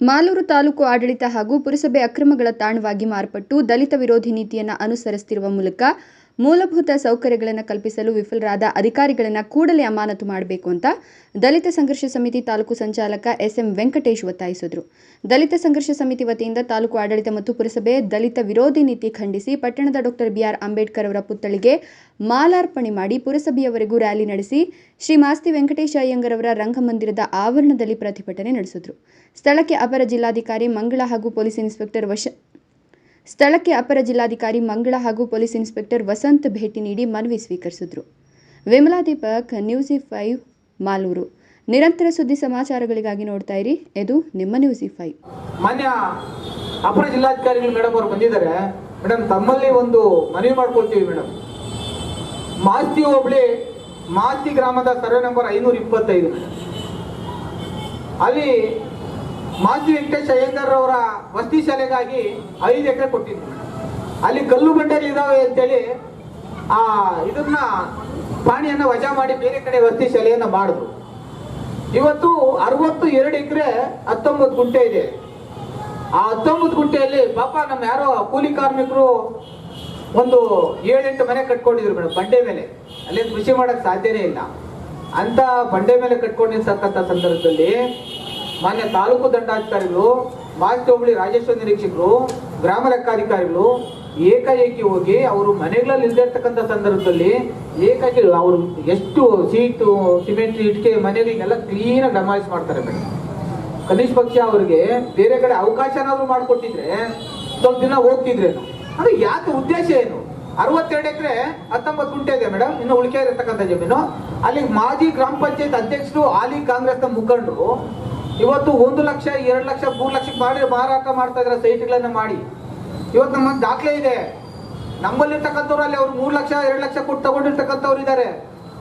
ಮಾಲೂರು ತಾಲೂಕು ಆಡಳಿತ ಹಾಗೂ ಪುರಸಭೆ ಅಕ್ರಮಗಳ ತಾಣವಾಗಿ ಮಾರ್ಪಟ್ಟು ದಲಿತ ವಿರೋಧಿ ನೀತಿಯನ್ನು ಅನುಸರಿಸುತ್ತಿರುವ ಮೂಲಕ ಮೂಲಭೂತ ಸೌಕರ್ಯಗಳನ್ನು ಕಲ್ಪಿಸಲು ವಿಫಲರಾದ ಅಧಿಕಾರಿಗಳನ್ನು ಕೂಡಲೇ ಅಮಾನತು ಮಾಡಬೇಕು ಅಂತ ದಲಿತ ಸಂಘರ್ಷ ಸಮಿತಿ ತಾಲೂಕು ಸಂಚಾಲಕ ಎಸ್ಎಂ ವೆಂಕಟೇಶ್ ಒತ್ತಾಯಿಸಿದರು. ದಲಿತ ಸಂಘರ್ಷ ಸಮಿತಿ ವತಿಯಿಂದ ತಾಲೂಕು ಆಡಳಿತ ಮತ್ತು ಪುರಸಭೆ ದಲಿತ ವಿರೋಧಿ ನೀತಿ ಖಂಡಿಸಿ ಪಟ್ಟಣದ ಡಾಕ್ಟರ್ ಬಿಆರ್ ಅಂಬೇಡ್ಕರ್ ಅವರ ಪುತ್ಥಳಿಗೆ ಮಾಲಾರ್ಪಣೆ ಮಾಡಿ ಪುರಸಭೆಯವರೆಗೂ ರ್ಯಾಲಿ ನಡೆಸಿ ಶ್ರೀ ಮಾಸ್ತಿ ವೆಂಕಟೇಶ ಅಯ್ಯಂಗರ್ ಅವರ ರಂಗಮಂದಿರದ ಆವರಣದಲ್ಲಿ ಪ್ರತಿಭಟನೆ ನಡೆಸಿದರು. ಸ್ಥಳಕ್ಕೆ ಅಪರ ಜಿಲ್ಲಾಧಿಕಾರಿ ಮಂಗಳ ಹಾಗೂ ಪೊಲೀಸ್ ಇನ್ಸ್ಪೆಕ್ಟರ್ ವಶ ಸ್ಥಳಕ್ಕೆ ಅಪರ ಜಿಲ್ಲಾಧಿಕಾರಿ ಮಂಗಳ ಹಾಗೂ ಪೊಲೀಸ್ ಇನ್ಸ್ಪೆಕ್ಟರ್ ವಸಂತ್ ಭೇಟಿ ನೀಡಿ ಮನವಿ ಸ್ವೀಕರಿಸಿದರು. Vimala Deepak news five, Malur. ನಿರಂತರ ಸುದ್ದಿ ಸಮಾಚಾರಗಳಿಗಾಗಿ ನೋಡ್ತಾ ಇರಿ. ಇದು ನಿಮ್ಮ ನ್ಯೂಸ್ ಫೈವ್. ಮಾನ್ಯ ಅಪರ ಜಿಲ್ಲಾಧಿಕಾರಿಗಳು ಮೇಡಮ್ ಅವರು ಬಂದಿದ್ದಾರೆ. ಮೇಡಮ್ ತಮ್ಮಲ್ಲಿ ಒಂದು ಮನವಿ ಮಾಡ್ಕೊಳ್ತೀವಿ ಮೇಡಮ್ ಮಾಸ್ತಿ ಹೋಬಳಿ, ಮಾಸ್ತಿ ಗ್ರಾಮದ ಸರ್ವೆ ನಂಬರ್ ಐನೂರ ಇಪ್ಪತ್ತೈದು. ಅಲ್ಲಿ ಮಾಸ್ತಿ ವೆಂಕಟೇಶ್ ಅಯ್ಯಂಗರ್ ಅವರ ವಸತಿ ಶಾಲೆಗಾಗಿ ಐದು ಎಕರೆ ಕೊಟ್ಟಿದ್ರು. ಅಲ್ಲಿ ಕಲ್ಲು ಬಂಡೆಗಳಿದಾವೆ ಅಂತೇಳಿ, ಆ, ಇದನ್ನ ಪಾಣಿಯನ್ನ ವಜಾ ಮಾಡಿ ಬೇರೆ ಕಡೆ ವಸತಿ ಶಾಲೆಯನ್ನ ಮಾಡಿದ್ರು. ಇವತ್ತು ಅರವತ್ತು ಎರಡು ಎಕರೆ ಹತ್ತೊಂಬತ್ತು ಗುಂಟೆ ಇದೆ. ಆ ಹತ್ತೊಂಬತ್ತು ಗುಂಟೆಯಲ್ಲಿ ಪಾಪ ನಮ್ಮ ಯಾರೋ ಕೂಲಿ ಕಾರ್ಮಿಕರು ಒಂದು ಏಳೆಂಟು ಮನೆ ಕಟ್ಕೊಂಡಿದ್ರು ಮೇಡಮ್ ಬಂಡೆ ಮೇಲೆ. ಅಲ್ಲಿ ಕೃಷಿ ಮಾಡಕ್ ಸಾಧ್ಯನೇ ಇಲ್ಲ. ಅಂತ ಬಂಡೆ ಮೇಲೆ ಕಟ್ಕೊಂಡಿರ್ತಕ್ಕಂಥ ಸಂದರ್ಭದಲ್ಲಿ ಮಾನ್ಯ ತಾಲೂಕು ದಂಡಾಧಿಕಾರಿಗಳು ಮಾಹಿತಿ ಹೋಬಳಿ ರಾಜೇಶ್ವರ ನಿರೀಕ್ಷಕರು, ಗ್ರಾಮ ಲೆಕ್ಕಾಧಿಕಾರಿಗಳು ಏಕಾಏಕಿ ಹೋಗಿ ಅವರು ಮನೆಗಳಲ್ಲಿ ಇಲ್ಲದೆ ಇರ್ತಕ್ಕಂಥ ಸಂದರ್ಭದಲ್ಲಿ ಏಕಾಏಕಿ ಅವರು ಎಷ್ಟು ಸೀಟು, ಸಿಮೆಂಟ್ ಇಟ್ಕೆ ಮನೆಗಳಿಗೆಲ್ಲ ಕ್ಲೀನಾಗಿ ಡಮಾಯಿಸ್ ಮಾಡ್ತಾರೆ ಮೇಡಮ್. ಕನಿಷ್ಠ ಪಕ್ಷ ಅವರಿಗೆ ಬೇರೆ ಕಡೆ ಅವಕಾಶನಾದ್ರೂ ಮಾಡಿಕೊಟ್ಟಿದ್ರೆ ಸ್ವಲ್ಪ ದಿನ ಹೋಗ್ತಿದ್ರೆ ಅದು ಯಾಕೆ ಉದ್ದೇಶ ಏನು? ಅರವತ್ತೆರಡು ಎಕರೆ ಹತ್ತೊಂಬತ್ತು ಗುಂಟೆ ಇದೆ ಮೇಡಮ್, ಇನ್ನು ಉಳಿಕೆ ಇರತಕ್ಕಂಥ ಜಮೀನು. ಅಲ್ಲಿ ಮಾಜಿ ಗ್ರಾಮ ಪಂಚಾಯತ್ ಅಧ್ಯಕ್ಷರು, ಹಾಲಿ ಕಾಂಗ್ರೆಸ್ನ ಮುಖಂಡರು ಇವತ್ತು ಒಂದು ಲಕ್ಷ, ಎರಡು ಲಕ್ಷ, ಮೂರು ಲಕ್ಷಕ್ಕೆ ಮಾಡಿ, ಮಾರಾಟ ಮಾಡ್ತಾ ಇದ್ದಾರೆ ಸೈಟ್ಗಳನ್ನ ಮಾಡಿ. ಇವತ್ತು ನಮ್ಮ ದಾಖಲೆ ಇದೆ. ನಮ್ಮಲ್ಲಿರ್ತಕ್ಕಂಥವ್ರು ಅಲ್ಲಿ ಅವ್ರು ಮೂರು ಲಕ್ಷ, ಎರಡು ಲಕ್ಷ ಕೊಟ್ಟು ತಗೊಂಡಿರ್ತಕ್ಕಂಥವ್ರು ಇದ್ದಾರೆ.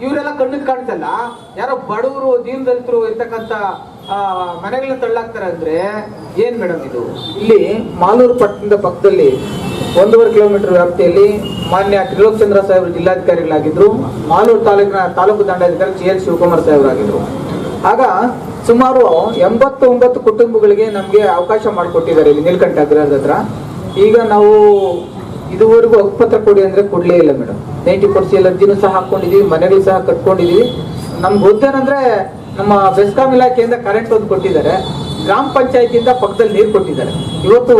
ಇವರೆಲ್ಲ ಕಣ್ಣಿಗೆ ಕಾಣಿಸಲ್ಲ. ಯಾರೋ ಬಡವರು ದೀನದಲಿತರು ಇರ್ತಕ್ಕಂಥ ಮನೆಗಳನ್ನ ತಳ್ಳಾಕ್ತಾರೆ ಅಂದ್ರೆ ಏನ್ ಮೇಡಮ್ ಇದು? ಇಲ್ಲಿ ಮಾಲೂರು ಪಟ್ಟಣದ ಪಕ್ಕದಲ್ಲಿ ಒಂದೂವರೆ ಕಿಲೋಮೀಟರ್ ವ್ಯಾಪ್ತಿಯಲ್ಲಿ ಮಾನ್ಯ ತ್ರಿಲೋಕ್ ಚಂದ್ರ ಸಾಹೇಬರು ಜಿಲ್ಲಾಧಿಕಾರಿಗಳಾಗಿದ್ರು. ಮಾಲೂರು ತಾಲೂಕಿನ ತಾಲೂಕು ದಂಡಾಧಿಕಾರಿ ಜಿ ಎಲ್ ಶಿವಕುಮಾರ್ ಸಾಹೇಬರಾಗಿದ್ರು. ಆಗ ಸುಮಾರು ಎಂಬತ್ತು ಒಂಬತ್ತು ಕುಟುಂಬಗಳಿಗೆ ನಮಗೆ ಅವಕಾಶ ಮಾಡಿಕೊಟ್ಟಿದ್ದಾರೆ ಇಲ್ಲಿ ನೀಲಕಂಠ ಅಗ್ರಹಾರದ ಹತ್ರ. ಈಗ ನಾವು ಇದುವರೆಗೂ ಹಕ್ಕುಪತ್ರ ಕೊಡಿ ಅಂದ್ರೆ ಕೊಡ್ಲೇ ಇಲ್ಲ ಮೇಡಮ್. ನೈಂಟಿ ಪರ್ಸೆಂಟ್ ಅರ್ಜಿನೂ ಸಹ ಹಾಕೊಂಡಿದೀವಿ ಮನೆಗಳು ಸಹ ಕಟ್ಕೊಂಡಿದೀವಿ. ನಮ್ಗೆ ಗೊತ್ತೇನಂದ್ರೆ ನಮ್ಮ ಬೆಸ್ಕಾಂ ಇಲಾಖೆಯಿಂದ ಕರೆಂಟ್ ಒಂದು ಕೊಟ್ಟಿದ್ದಾರೆ. ಗ್ರಾಮ ಪಂಚಾಯತಿಯಿಂದ ಪಕ್ಕದಲ್ಲಿ ನೀರು ಕೊಟ್ಟಿದ್ದಾರೆ. ಇವತ್ತು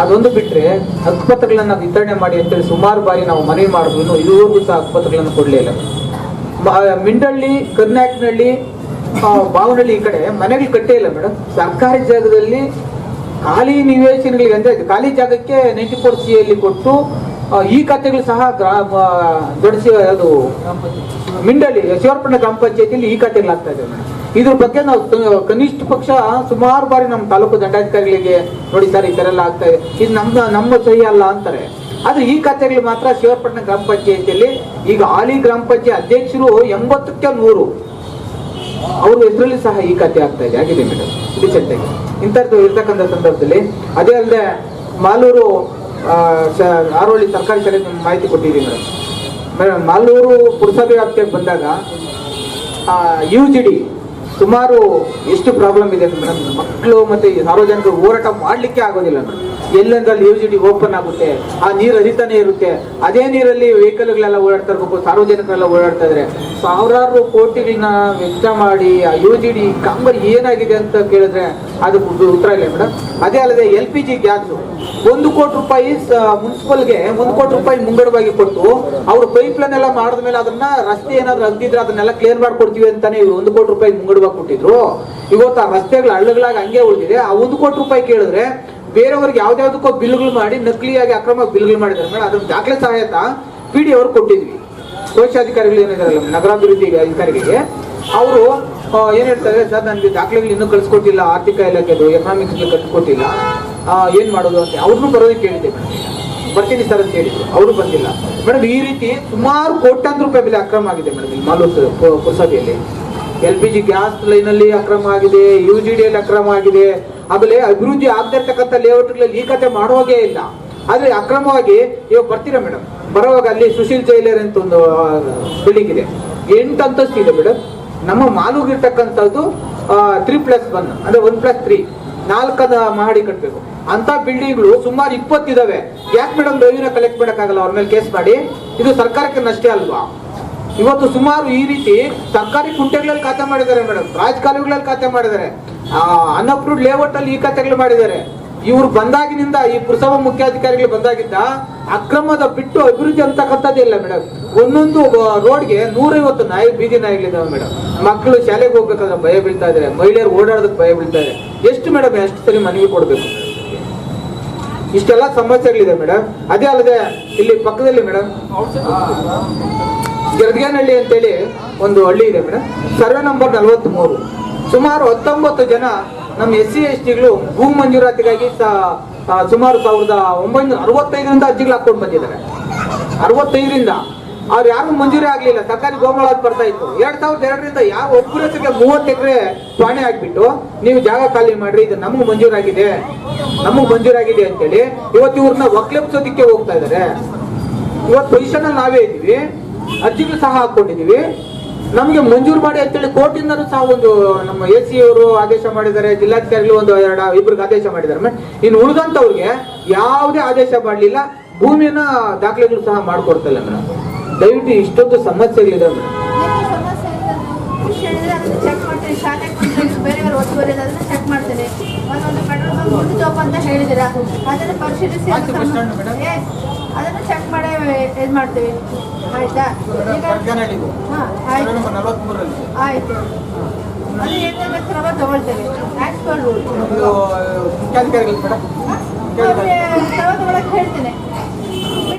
ಅದೊಂದು ಬಿಟ್ಟರೆ ಹಕ್ಕುಪತ್ರಗಳನ್ನ ವಿತರಣೆ ಮಾಡಿ ಅಂತೇಳಿ ಸುಮಾರು ಬಾರಿ ನಾವು ಮನವಿ ಮಾಡಿದ್ರು ಇದುವರೆಗೂ ಸಹ ಹಕ್ಕುಪತ್ರಗಳನ್ನು ಕೊಡಲೇ ಇಲ್ಲ. ಮಿಂಡಳ್ಳಿ ಕರ್ನಾಟಕನಹಳ್ಳಿ ಬಾವನಹಳ್ಳಿ ಈ ಕಡೆ ಮನೆಗಳು ಕಟ್ಟೇ ಇಲ್ಲ ಮೇಡಮ್. ಸರ್ಕಾರಿ ಜಾಗದಲ್ಲಿ ಖಾಲಿ ನಿವೇಶನಗಳಿಗೆ ಅಂದ್ರೆ ಖಾಲಿ ಜಾಗಕ್ಕೆ ನೈಂಟಿ ಫೋರ್ ಸಿ ಅಲ್ಲಿ ಕೊಟ್ಟು ಈ ಖಾತೆಗಳು ಸಹ ಗ್ರಾಮ ದೊಡ್ಡಸಿ ಅದು ಮಿಂಡಳ್ಳಿ ಶಿವರ್ಪಣ್ಣ ಗ್ರಾಮ ಪಂಚಾಯತಿಯಲ್ಲಿ ಈ ಖಾತೆಗಳು ಆಗ್ತಾ ಇದೆ ಮೇಡಮ್. ಇದ್ರ ಬಗ್ಗೆ ನಾವು ಕನಿಷ್ಠ ಪಕ್ಷ ಸುಮಾರು ಬಾರಿ ನಮ್ಮ ತಾಲೂಕು ದಂಡಾಧಿಕಾರಿಗಳಿಗೆ ನೋಡಿ ಸರ್, ಈ ತರ ಎಲ್ಲ ಆಗ್ತಾ ಇದೆ. ಇದು ನಮ್ಮ ನಮ್ಮ ಸಹಿ ಅಲ್ಲ ಅಂತಾರೆ. ಆದ್ರೆ ಈ ಖಾತೆಗಳು ಮಾತ್ರ ಶಿವರ್ಪಟ್ಟಣ ಗ್ರಾಮ ಪಂಚಾಯತಿಯಲ್ಲಿ ಈಗ ಹಾಲಿ ಗ್ರಾಮ ಪಂಚಾಯತ್ ಅಧ್ಯಕ್ಷರು ಎಂಬತ್ತಕ್ಕೆ ನೂರು. ಅವ್ರ ಹೆಸರಲ್ಲಿ ಸಹ ಈ ಖಾತೆ ಆಗ್ತಾ ಇದೆ. ಆಗಿದೆ ಮೇಡಮ್ ರೀಸೆಂಟ್ ಆಗಿ ಇಂಥದ್ದು ಇರ್ತಕ್ಕಂಥ ಸಂದರ್ಭದಲ್ಲಿ ಅದೇ ಅಲ್ಲದೆ ಮಾಲೂರು ಆರೋಳಿ ಸರ್ಕಾರಿ ಶಾಲೆ ಮಾಹಿತಿ ಕೊಟ್ಟಿದ್ದೀವಿ ಮೇಡಮ್ ಮೇಡಮ್ ಮಾಲೂರು ಪುರಸಭೆ ವ್ಯಾಪ್ತಿಯಾಗಿ ಬಂದಾಗ ಯು ಜಿ ಡಿ ಸುಮಾರು ಎಷ್ಟು ಪ್ರಾಬ್ಲಮ್ ಇದೆ ಮೇಡಮ್ ಮಕ್ಕಳು ಮತ್ತೆ ಸಾರ್ವಜನಿಕರು ಹೋರಾಟ ಮಾಡ್ಲಿಕ್ಕೆ ಆಗೋದಿಲ್ಲ ಎಲ್ಲೆಂದ್ರಲ್ಲಿ ಯು ಜಿ ಡಿ ಓಪನ್ ಆಗುತ್ತೆ, ಆ ನೀರು ಹರಿತಾನೆ ಇರುತ್ತೆ. ಅದೇ ನೀರಲ್ಲಿ ವೆಹಿಕಲ್ಗಳೆಲ್ಲ ಓಡಾಡ್ತಾ ಇರ್ಬೇಕು, ಸಾರ್ವಜನಿಕರೆಲ್ಲ ಓಡಾಡ್ತಾ ಇದ್ರೆ ಸಾವಿರಾರು ಕೋಟಿಗಳನ್ನ ವೆಚ್ಚ ಮಾಡಿ ಆ ಯು ಜಿ ಡಿ ಕಾಂಬರ್ ಏನಾಗಿದೆ ಅಂತ ಕೇಳಿದ್ರೆ ಅದಕ್ಕೆ ಉತ್ತರ ಇಲ್ಲ ಮೇಡಮ್ ಅದೇ ಅಲ್ಲದೆ ಎಲ್ ಪಿ ಜಿ ಗ್ಯಾಸ್, ಒಂದು ಕೋಟಿ ರೂಪಾಯಿ ಮುನ್ಸಿಪಲ್ಗೆ ಒಂದು ಕೋಟಿ ರೂಪಾಯಿ ಮುಂಗಡವಾಗಿ ಕೊಟ್ಟು ಅವರು ಪೈಪ್ ಲೈನ್ ಎಲ್ಲ ಮಾಡಿದ್ಮೇಲೆ ಅದನ್ನ ರಸ್ತೆ ಏನಾದ್ರು ಅಗ್ದಿದ್ರೆ ಅದನ್ನೆಲ್ಲ ಕ್ಲಿಯರ್ ಮಾಡ್ಕೊಡ್ತೀವಿ ಅಂತಾನೆ ಒಂದು ಕೋಟಿ ರೂಪಾಯಿ ಮುಂಗಡವಾಗಿ ಕೊಟ್ಟಿದ್ರು. ಇವತ್ತು ಆ ರಸ್ತೆಗಳ ಹಳ್ಳಗಳಾಗಿ ಹಂಗೆ ಉಳಿದಿದೆ. ಆ ಒಂದು ಕೋಟಿ ರೂಪಾಯಿ ಕೇಳಿದ್ರೆ ಬೇರೆಯವ್ರಿಗೆ ಯಾವ್ದಾವ್ದಕ್ಕೋ ಬಿಲ್ಗಳು ಮಾಡಿ ನಕಲಿಯಾಗಿ ಅಕ್ರಮ ಬಿಲ್ಗಳು ಮಾಡಿದ್ದಾರೆ ಮೇಡಮ್. ಅದ್ರ ದಾಖಲೆ ಸಹಾಯತ ಪಿ ಡಿ ಅವ್ರು ಕೊಟ್ಟಿದ್ವಿ. ಕೋಶಾಧಿಕಾರಿಗಳು ಏನಿದಾರಲ್ಲ ನಗರಾಭಿವೃದ್ಧಿ ಅಧಿಕಾರಿಗಳಿಗೆ. ಅವರು ಏನ್ ಹೇಳ್ತಾರೆ ಸರ್ ನನಗೆ ದಾಖಲೆಗಳು ಇನ್ನೂ ಕಳ್ಸಿಕೊಟ್ಟಿಲ್ಲ. ಆರ್ಥಿಕ ಇಲಾಖೆದು ಎಕನಾಮಿಕ್ಸ್ ಕಳ್ಸಿಕೊಟ್ಟಿಲ್ಲ. ಆ, ಏನ್ ಮಾಡೋದು? ಅಂತ ಅವ್ರನ್ನೂ ಬರೋದಕ್ಕೆ ಕೇಳಿದ್ದೆ ಬರ್ತೀನಿ ಸರ್ ಅಂತ ಹೇಳಿದ್ರು. ಅವರು ಬಂದಿಲ್ಲ. ಮೇಡಮ್ ಈ ರೀತಿ ಸುಮಾರು ಕೋಟ್ಯಾಂತರ ರೂಪಾಯಿ ಬೆಲೆ ಅಕ್ರಮ ಆಗಿದೆ ಮೇಡಮ್ ಇಲ್ಲಿ ಮಾಲೂರು ಪುರಸಭೆಯಲ್ಲಿ ಎಲ್ ಪಿ ಜಿ ಗ್ಯಾಸ್ ಲೈನಲ್ಲಿ ಅಕ್ರಮ ಆಗಿದೆ, ಯು ಜಿ ಡಿ ಅಲ್ಲಿ ಅಕ್ರಮ ಆಗಿದೆ. ಆಮೇಲೆ ಅಭಿವೃದ್ಧಿ ಆಗದೆ ಇರ್ತಕ್ಕಂಥ ಲೇಔಟ್ಗಳಲ್ಲಿ ಈ ಕತೆ ಮಾಡುವಾಗೇ ಇಲ್ಲ. ಆದರೆ ಅಕ್ರಮವಾಗಿ ಇವಾಗ ಬರ್ತೀರಾ ಮೇಡಮ್? ಬರುವಾಗ ಅಲ್ಲಿ ಸುಶೀಲ್ ಜೈಲರ್ ಅಂತ ಒಂದು ಬಿಲ್ಡಿಂಗ್ ಇದೆ. ಎಂಟು ಅಂತಸ್ತು ಇದೆ ಮೇಡಮ್. ನಮ್ಮ ಮಾಲೂಗಿರ್ತಕ್ಕಂಥದ್ದು ತ್ರೀ ಪ್ಲಸ್ ಒನ್ ಅಂದರೆ ಒನ್ ಪ್ಲಸ್ ತ್ರೀ ನಾಲ್ಕದ ಮಹಡಿ ಕಟ್ಟಬೇಕು ಅಂತ ಬಿಲ್ಡಿಂಗ್ಗಳು ಸುಮಾರು ಇಪ್ಪತ್ತಿದಾವೆ ಯಾಕೆ ಮೇಡಮ್ ರೆವಿನ್ಯೂ ಕಲೆಕ್ಟ್ ಮಾಡೋಕ್ಕಾಗಲ್ಲ? ಅವ್ರ ಮೇಲೆ ಕೇಸ್ ಮಾಡಿ. ಇದು ಸರ್ಕಾರಕ್ಕೆ ನಷ್ಟೇ ಅಲ್ವಾ? ಇವತ್ತು ಸುಮಾರು ಈ ರೀತಿ ತರಕಾರಿ ಕುಂಟೆಗಳಲ್ಲಿ ಖಾತೆ ಮಾಡಿದ್ದಾರೆ ಮೇಡಮ್ ರಾಜಕಾಲುಗಳಲ್ಲಿ ಖಾತೆ ಮಾಡಿದ್ದಾರೆ. ಅನ್ಅಪ್ರೂವ್ಡ್ ಲೇಔಟ್ ಅಲ್ಲಿ ಈ ಖಾತೆಗಳು ಮಾಡಿದ್ದಾರೆ. ಇವರು ಬಂದಾಗಿನಿಂದ ಈ ಪುರಸಭಾ ಮುಖ್ಯಾಧಿಕಾರಿಗಳು ಬಂದಾಗಿದ್ದ ಅಕ್ರಮದ ಬಿಟ್ಟು ಅಭಿವೃದ್ಧಿ ಅಂತಕ್ಕಂಥದ್ದೇ ಇಲ್ಲ ಮೇಡಮ್ ಒಂದೊಂದು ರೋಡ್ಗೆ ನೂರೈವತ್ತು ನಾಯಿ ಬೀದಿ ನಾಯಿಗಳಿದ್ದಾವೆ ಮೇಡಮ್ ಮಕ್ಕಳು ಶಾಲೆಗೆ ಹೋಗ್ಬೇಕಾದ್ರೆ ಭಯ ಬೀಳ್ತಾ ಇದಾರೆ. ಮಹಿಳೆಯರು ಓಡಾಡೋದಕ್ಕೆ ಭಯ ಬೀಳ್ತಾ ಇದೆ ಎಷ್ಟು ಮೇಡಮ್ ಎಷ್ಟು ಸರಿ ಮನವಿ ಕೊಡಬೇಕು? ಇಷ್ಟೆಲ್ಲ ಸಮಸ್ಯೆಗಳಿದೆ ಮೇಡಮ್ ಅದೇ ಅಲ್ಲದೆ ಇಲ್ಲಿ ಪಕ್ಕದಲ್ಲಿ ಮೇಡಮ್ ಜರ್ಗೇನಹಳ್ಳಿ ಅಂತೇಳಿ ಒಂದು ಹಳ್ಳಿ ಇದೆ ಮೇಡಮ್. ಸರ್ವೆ ನಂಬರ್ ನಲವತ್ತ್ ಮೂರು ಸುಮಾರು ಹತ್ತೊಂಬತ್ತು ಜನ ನಮ್ಮ ಎಸ್ ಸಿ ಎಸ್ ಟಿಗಳು ಭೂ ಮಂಜೂರಾತಿಗಾಗಿ ಸುಮಾರು ಸಾವಿರದ ಒಂಬೈನೂರ ಅರವತ್ತೈದರಿಂದ ಅರ್ಜಿಗಳು ಹಾಕೊಂಡು ಬಂದಿದ್ದಾರೆ. ಅರವತ್ತೈದರಿಂದ. ಅವ್ರು ಯಾರು ಮಂಜೂರಿ ಆಗಲಿಲ್ಲ. ಸರ್ಕಾರಿ ಗೋಮಳ ಬರ್ತಾ ಇತ್ತು. ಎರಡ್ ಸಾವಿರದ ಎರಡರಿಂದ ಯಾವ ಒಬ್ಬರ ಹೆಸರಿಗೆ ಮೂವತ್ತು ಎಕರೆ ಪಾಣಿ ಹಾಕ್ಬಿಟ್ಟು ನೀವು ಜಾಗ ಖಾಲಿ ಮಾಡ್ರಿ, ಇದು ನಮಗೆ ಮಂಜೂರಾಗಿದೆ. ನಮಗೆ ಮಂಜೂರಾಗಿದೆ ಅಂತೇಳಿ ಇವತ್ತು ಇವ್ರನ್ನ ಒಕ್ಲೆಪ್ಸೋದಿಕ್ಕೆ ಹೋಗ್ತಾ ಇದ್ದಾರೆ. ಇವತ್ತು ಪೊಸಿಷನ್ ನಾವೇ ಇದ್ದೀವಿ. ಅರ್ಜಿಗಳು ಸಹ ಹಾಕೊಂಡಿದೀವಿ ನಮಗೆ ಮಂಜೂರು ಮಾಡಿ ಅಂತೇಳಿ ಕೋರ್ಟಿಂದನೂ ಸಹ ಒಂದು ನಮ್ಮ ಎ ಸಿ ಅವರು ಆದೇಶ ಮಾಡಿದ್ದಾರೆ ಜಿಲ್ಲಾಧಿಕಾರಿಗಳು ಒಂದು ಎರಡು ಇಬ್ಬರಿಗೆ ಆದೇಶ ಮಾಡಿದ್ದಾರೆ. ಮೇಡಮ್. ಇನ್ನು ಉಳಿದಂಥವ್ರಿಗೆ ಯಾವುದೇ ಆದೇಶ ಮಾಡಲಿಲ್ಲ. ಭೂಮಿಯನ್ನ ದಾಖಲೆಗಳು ಸಹ ಮಾಡ್ಕೊಡ್ತಿಲ್ಲ ಮೇಡಮ್. ದಯವಿಟ್ಟು ಇಷ್ಟೊಂದು ಸಮಸ್ಯೆಗಳಿದೆ ಮೇಡಮ್. ಅಂತ ಅದನ್ನು ಚೆಕ್ ಮಾಡಿ ಇದು ಮಾಡ್ತೀವಿ. ಆಯ್ತಾ? ಹಾಂ ಆಯ್ತು. ಆಯ್ತು. ಅದು ಏನಾಗುತ್ತೆ ಕ್ರಮ ತಗೊಳ್ತೇವೆ. ಆ್ಯಸ್ ಪರ್ ರೂಲ್ ಕ್ರಮ ತಗೊಳಕ್ಕೆ ಹೇಳ್ತೀನಿ.